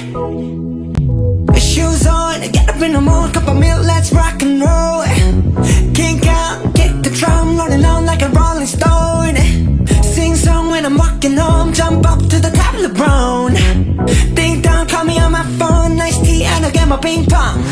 Shoes on, get up in the morning, cup of milk, let's rock and roll. Kink out, kick the drum, rolling on like a rolling stone. Sing song when I'm walking home, jump up to the top of the brown. Ding dong, call me on my phone, nice tea, and I'll get my ping pong.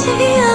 心爱。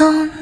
했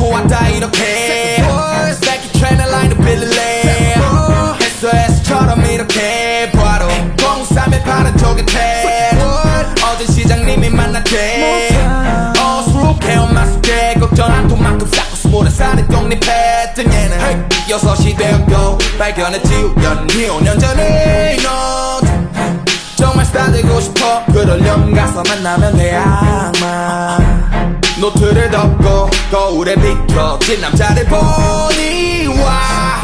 않고 왔다 이렇게. 새끼 트레이너 라인을 빌릴래 했어처럼 이렇게 바로 03의 파란 조개태 어제 시장님이 만났대. 어수룩해 엄마 숙제 걱정 안 통만큼 쌓고 스물한 살에 독립했던 얘는. 여섯이 되었고 발견했지 우연히 5년 전에 너 정말 스타 되고 싶어. 그러려면 가서 만나면 돼 아마. 노트를 덮고 거울에 비춰진 남자를 보니 와.